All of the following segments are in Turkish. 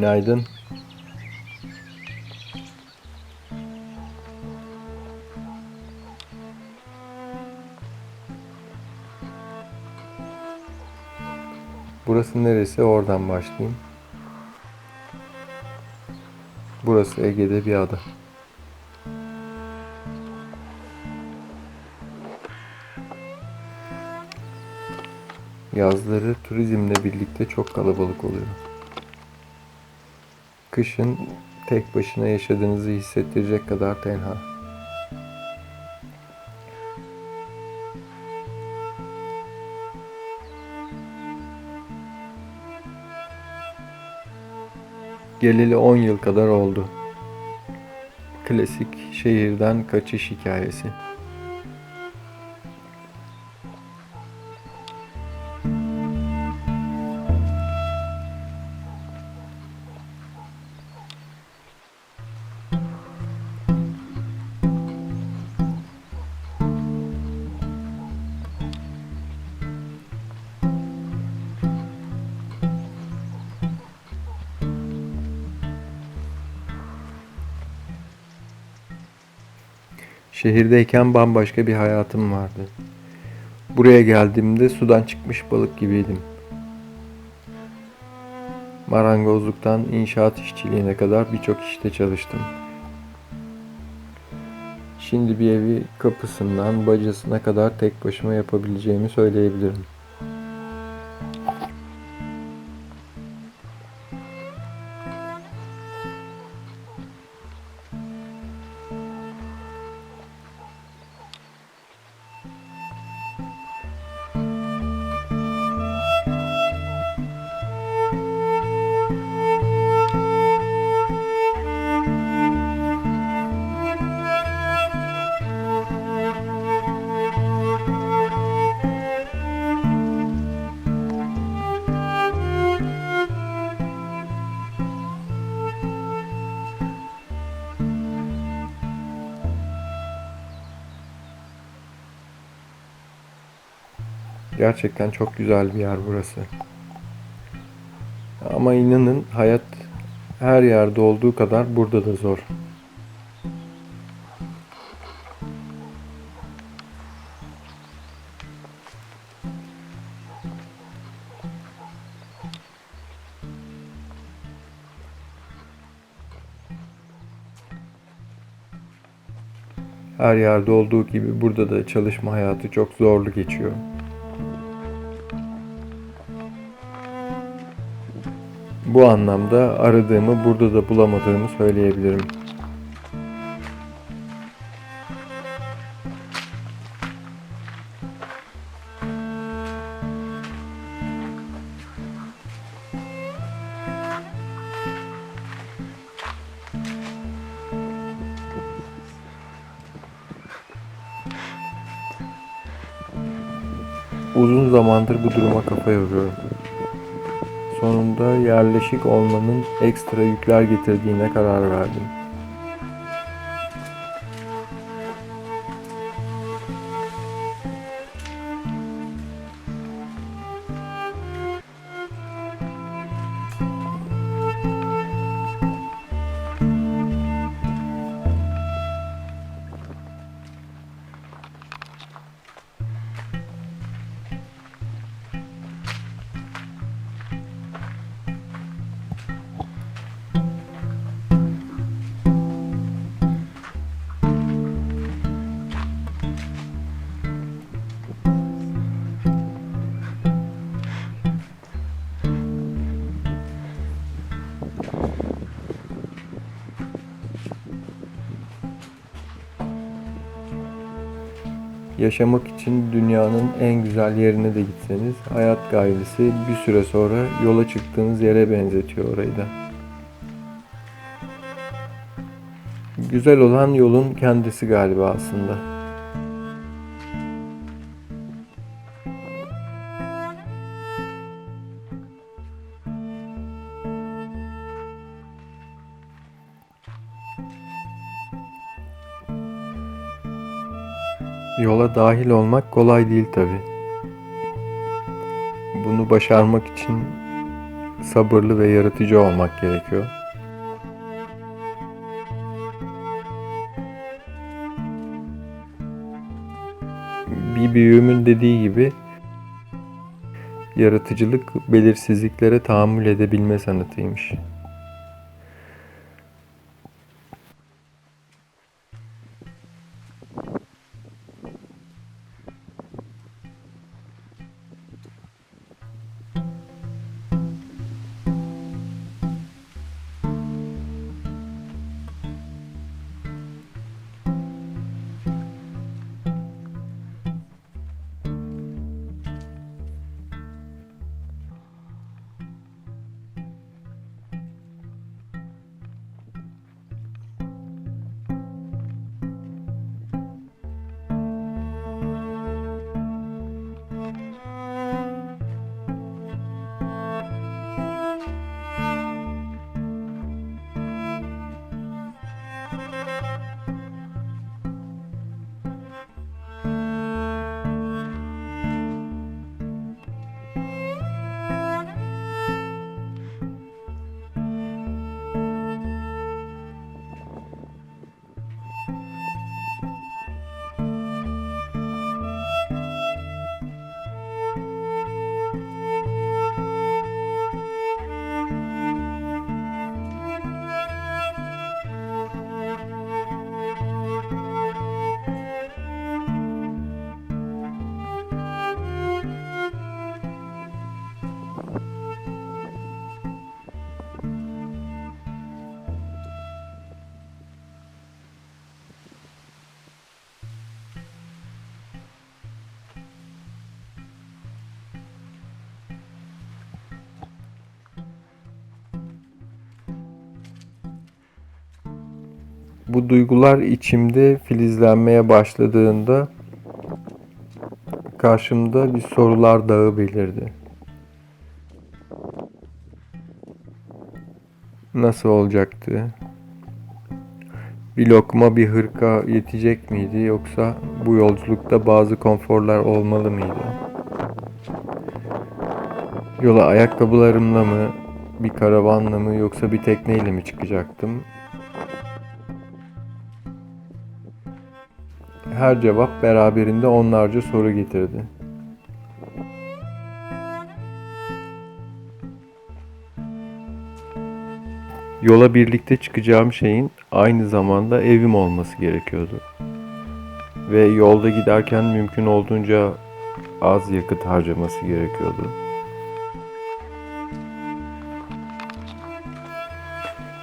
Günaydın. Burası neresi? Oradan başlayayım. Burası Ege'de bir ada. Yazları turizmle birlikte çok kalabalık oluyor. Kışın tek başına yaşadığınızı hissettirecek kadar tenha. Geleli 10 yıl kadar oldu. Klasik şehirden kaçış hikayesi. Şehirdeyken bambaşka bir hayatım vardı. Buraya geldiğimde sudan çıkmış balık gibiydim. Marangozluktan inşaat işçiliğine kadar birçok işte çalıştım. Şimdi bir evi kapısından bacasına kadar tek başıma yapabileceğimi söyleyebilirim. Gerçekten çok güzel bir yer burası. Ama inanın hayat her yerde olduğu kadar burada da zor. Her yerde olduğu gibi burada da çalışma hayatı çok zorlu geçiyor. Bu anlamda aradığımı burada da bulamadığımı söyleyebilirim. Uzun zamandır bu duruma kafa yoruyorum. Sonunda yerleşik olmanın ekstra yükler getirdiğine karar verdim. Yaşamak için dünyanın en güzel yerine de gitseniz hayat gayesi bir süre sonra yola çıktığınız yere benzetiyor orayı da. Güzel olan yolun kendisi galiba aslında. Yola dahil olmak kolay değil tabi. Bunu başarmak için sabırlı ve yaratıcı olmak gerekiyor. Bir büyüğümün dediği gibi yaratıcılık belirsizliklere tahammül edebilme sanatıymış. Bu duygular içimde filizlenmeye başladığında karşımda bir sorular dağı belirdi. Nasıl olacaktı? Bir lokma bir hırka yetecek miydi yoksa bu yolculukta bazı konforlar olmalı mıydı? Yola ayakkabılarımla mı, bir karavanla mı yoksa bir tekneyle mi çıkacaktım? Her cevap beraberinde onlarca soru getirdi. Yola birlikte çıkacağım şeyin aynı zamanda evim olması gerekiyordu. Ve yolda giderken mümkün olduğunca az yakıt harcaması gerekiyordu.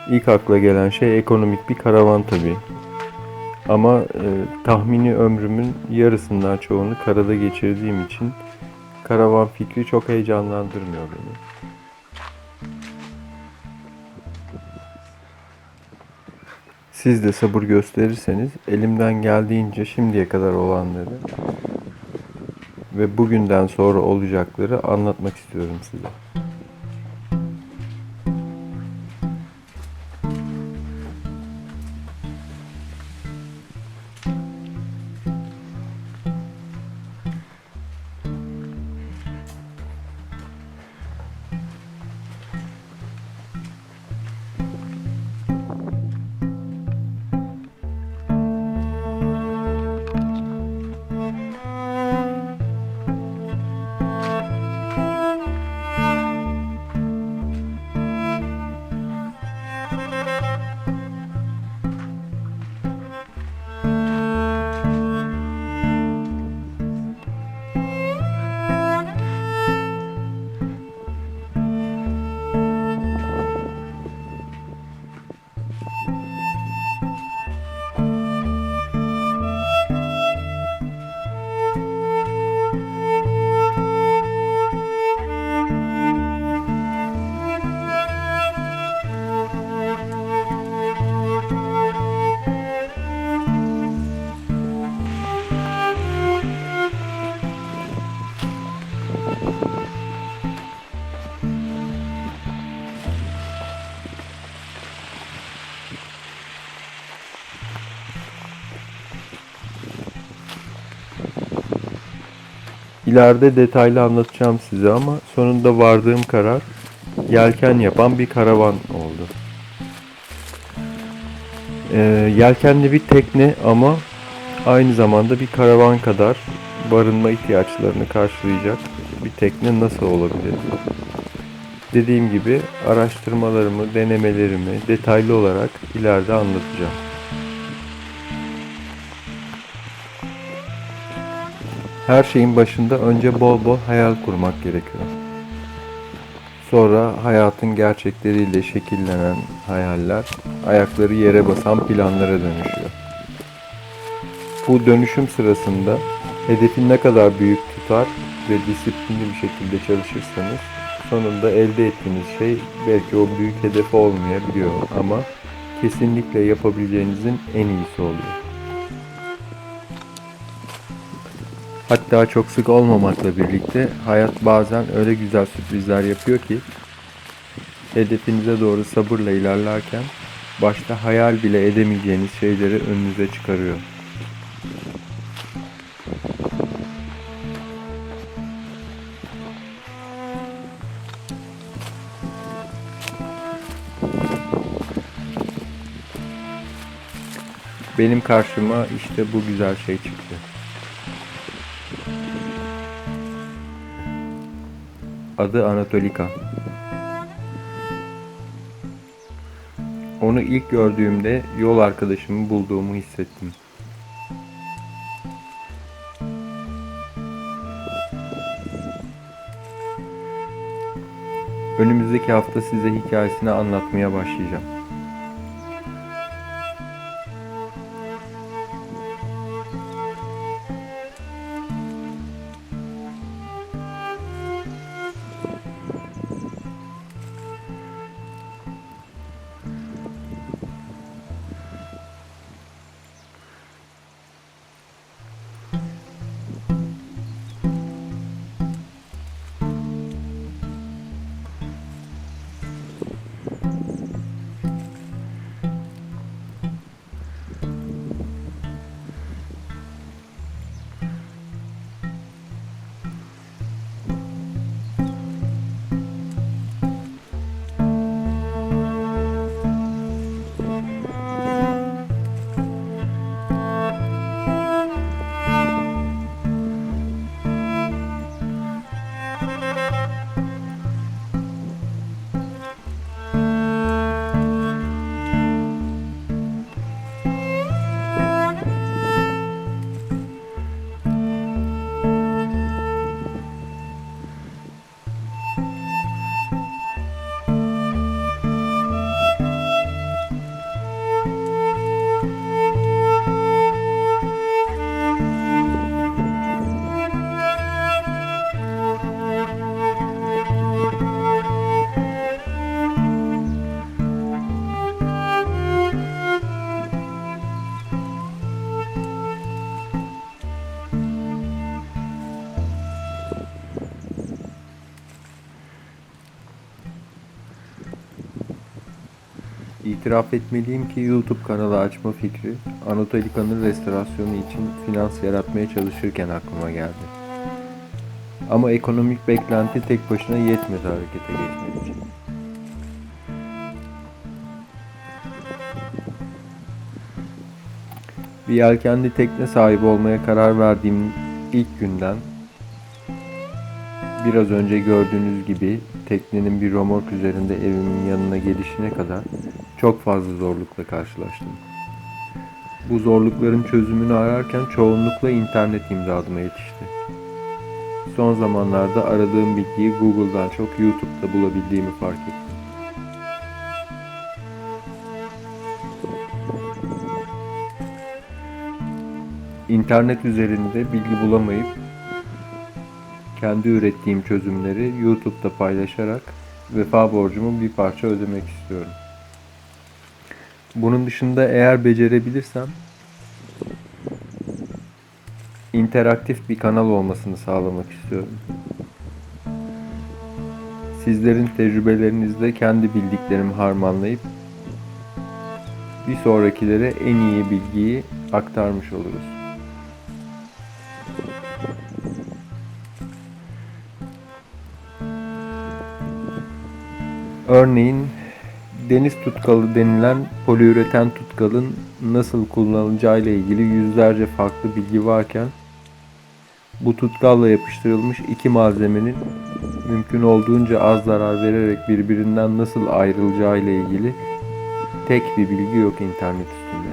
İlk akla gelen şey ekonomik bir karavan tabii. Ama e, tahmini ömrümün yarısından çoğunu karada geçirdiğim için karavan fikri çok heyecanlandırmıyor beni. Siz de sabır gösterirseniz elimden geldiğince şimdiye kadar olanları ve bugünden sonra olacakları anlatmak istiyorum size. İleride detaylı anlatacağım size ama sonunda vardığım karar yelken yapan bir karavan oldu. Ee, yelkenli bir tekne ama aynı zamanda bir karavan kadar barınma ihtiyaçlarını karşılayacak bir tekne nasıl olabilir? Dediğim gibi araştırmalarımı, denemelerimi detaylı olarak ileride anlatacağım. Her şeyin başında önce bol bol hayal kurmak gerekiyor. Sonra hayatın gerçekleriyle şekillenen hayaller ayakları yere basan planlara dönüşüyor. Bu dönüşüm sırasında hedefin ne kadar büyük tutar ve disiplinli bir şekilde çalışırsanız sonunda elde ettiğiniz şey belki o büyük hedef olmayabiliyor ama kesinlikle yapabileceğinizin en iyisi oluyor. Hatta çok sık olmamakla birlikte hayat bazen öyle güzel sürprizler yapıyor ki hedefinize doğru sabırla ilerlerken başta hayal bile edemeyeceğiniz şeyleri önünüze çıkarıyor. Benim karşıma işte bu güzel şey çıktı. Adı Anatolika. Onu ilk gördüğümde yol arkadaşımı bulduğumu hissettim. Önümüzdeki hafta size hikayesini anlatmaya başlayacağım. İtiraf etmeliyim ki YouTube kanalı açma fikri Anatolika'nın restorasyonu için finans yaratmaya çalışırken aklıma geldi. Ama ekonomik beklenti tek başına yetmedi harekete geçmek için. Bir yelkenli tekne sahibi olmaya karar verdiğim ilk günden biraz önce gördüğünüz gibi teknenin bir romork üzerinde evimin yanına gelişine kadar çok fazla zorlukla karşılaştım. Bu zorlukların çözümünü ararken çoğunlukla internet imdadıma yetişti. Son zamanlarda aradığım bilgiyi Google'dan çok YouTube'da bulabildiğimi fark ettim. İnternet üzerinde bilgi bulamayıp kendi ürettiğim çözümleri YouTube'da paylaşarak vefa borcumu bir parça ödemek istiyorum. Bunun dışında eğer becerebilirsem interaktif bir kanal olmasını sağlamak istiyorum. Sizlerin tecrübelerinizle kendi bildiklerimi harmanlayıp bir sonrakilere en iyi bilgiyi aktarmış oluruz. Örneğin deniz tutkalı denilen poliüreten tutkalın nasıl kullanılacağı ile ilgili yüzlerce farklı bilgi varken bu tutkalla yapıştırılmış iki malzemenin mümkün olduğunca az zarar vererek birbirinden nasıl ayrılacağı ile ilgili tek bir bilgi yok internet üstünde.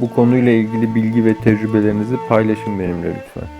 Bu konuyla ilgili bilgi ve tecrübelerinizi paylaşın benimle lütfen.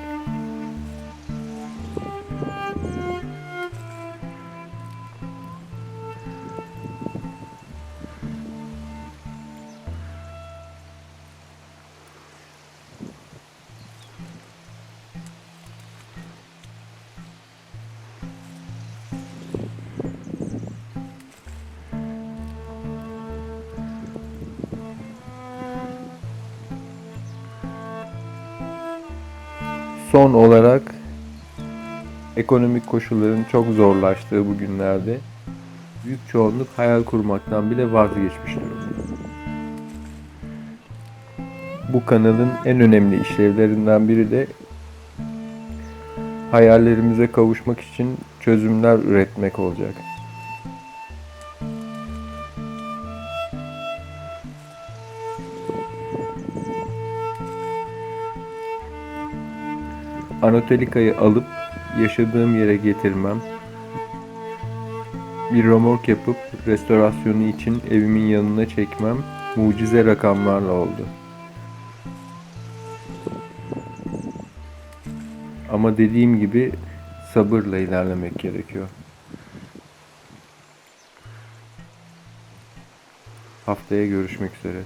Ekonomik koşulların çok zorlaştığı bu günlerde büyük çoğunluk hayal kurmaktan bile vazgeçmiş durumda. Bu kanalın en önemli işlevlerinden biri de hayallerimize kavuşmak için çözümler üretmek olacak. Anatolika'yı alıp yaşadığım yere getirmem, bir romork yapıp restorasyonu için evimin yanına çekmem mucize rakamlarla oldu. Ama dediğim gibi sabırla ilerlemek gerekiyor. Haftaya görüşmek üzere.